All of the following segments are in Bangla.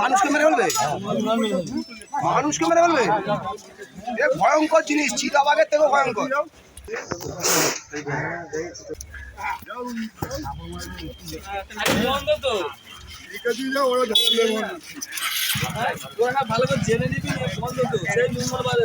মানুষকে মেরে ফেলবে? মানুষকে মেরে ফেলবে? এ ভয়ঙ্কর জিনিস চিতাবাগের থেকে ভয়ঙ্কর। ভালো করে জেনে বন্ধ তো বাজে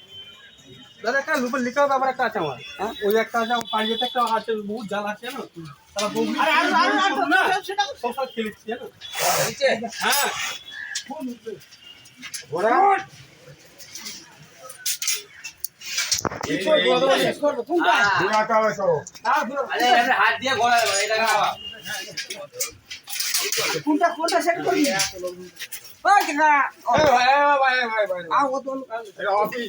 দাদা একটা লুপে লিখাও ব্যাপার একটা আছে আমার। হ্যাঁ? ওই একটা আছে আমার পাঞ্জাতে একটা আছে বহুত জাল আছে না তারা বহু সব খেলেছি? হ্যাঁ। হাত দিয়ে গড়া এটা কোনটা কোনটা সেট করবি? ওই দেখা আও ও তো কোনটা এই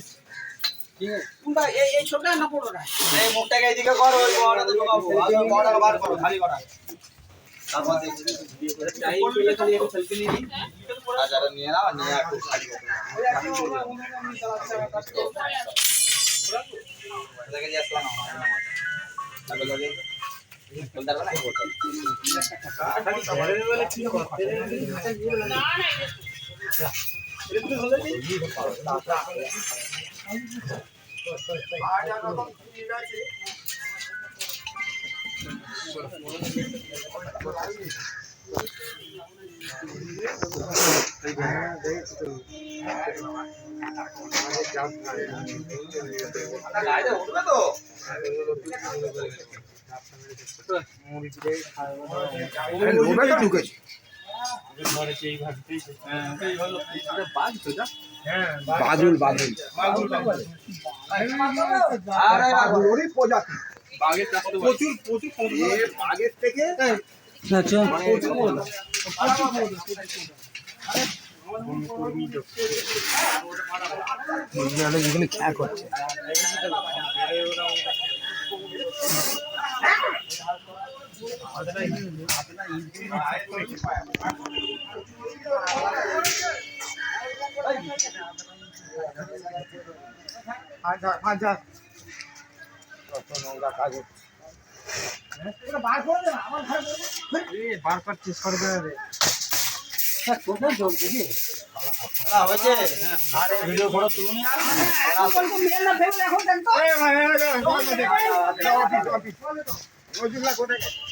এই ছোটটা না বড়টা এই মুখটাকে এদিকে করো ওই বড়টা ঢোকাবো আগে বড়টা বার করো খালি করা। তারপর দেখছি টাইম পেলে খালি একটু সেলফি নিয়ে নিই হাজারে নিয়ে নাও নিয়ে একটু খালি করো। দেখে যে আসলাম। তাহলে লগে। বলতে পারবে না? গাড়িতে উঠবে তো লোভে তো ঢুকেছে। বাদুল বাদুল। আরে বাবা বাদুলরই প্রজাতি। প্রচুর প্রচুর বাঘের থেকে যেখানে খেয়া করছে। হয়েছে আরে ভিডিও ফটো তুলুন বাদুল